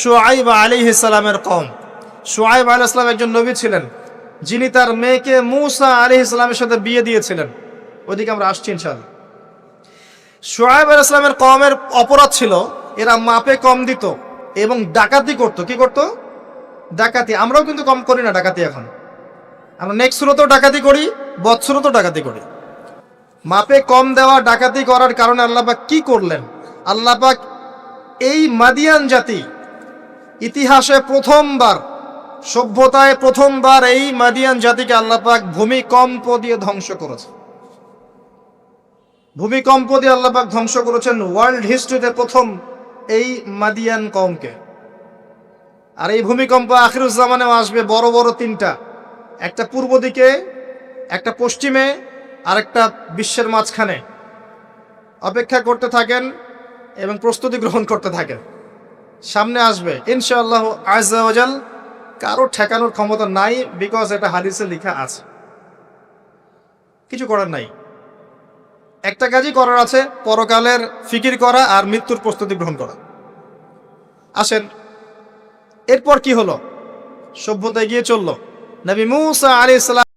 সোয়াইব আলী ইসলামের কম সোয়াইব আলী ইসলাম একজন নবী ছিলেন, যিনি তার মেয়েকে মুসা আলী ইসলামের সাথে বিয়ে দিয়েছিলেন। ওদিকে আমরা আসছি ইনশাল্লাহ সোয়াইব আলী ইসলামের কমের অপরাধ ছিল, এরা মাপে কম দিত এবং ডাকাতি করত। কি করত? ডাকাতি। আমরাও কিন্তু কম করি না ডাকাতি এখন। আমরা নেক্সট সুরতেও ডাকাতি করি বৎসুরতেও ডাকাতি করি। মাপে কম দেওয়া, ডাকাতি করার কারণে আল্লাপাক কি করলেন? আল্লাপাক এই মাদিয়ান জাতি ইতিহাসে প্রথমবার, সভ্যতায় প্রথমবার এই মাদিয়ান জাতিকে আল্লাপাক ভূমিকম্প দিয়ে ধ্বংস করেছে। ভূমিকম্প দিয়ে আল্লাপাক ধ্বংস করেছেন ওয়ার্ল্ড হিস্ট্রিতে প্রথম এই মাদিয়ান কমকে আর এই ভূমিকম্প আখিরুজ্জামানেও আসবে বড় বড় তিনটা। একটা পূর্ব দিকে, একটা পশ্চিমে, আর একটা বিশ্বের মাঝখানে। অপেক্ষা করতে থাকেন এবং প্রস্তুতি গ্রহণ করতে থাকেন। সামনে আসবে। ইনশাআল্লাহ আজাল কারও ঠেকানোর ক্ষমতা নাই বিকজ এটা হাদিসে লেখা আছে। কিছু করার নাই। একটা কাজই করার আছে, পরকালের ফিকির করা আর মৃত্যুর প্রস্তুতি গ্রহণ করা। আসেন, এরপর কি হলো? সভ্যতা এগিয়ে চলল। নবী মুসা আলী ইসলাম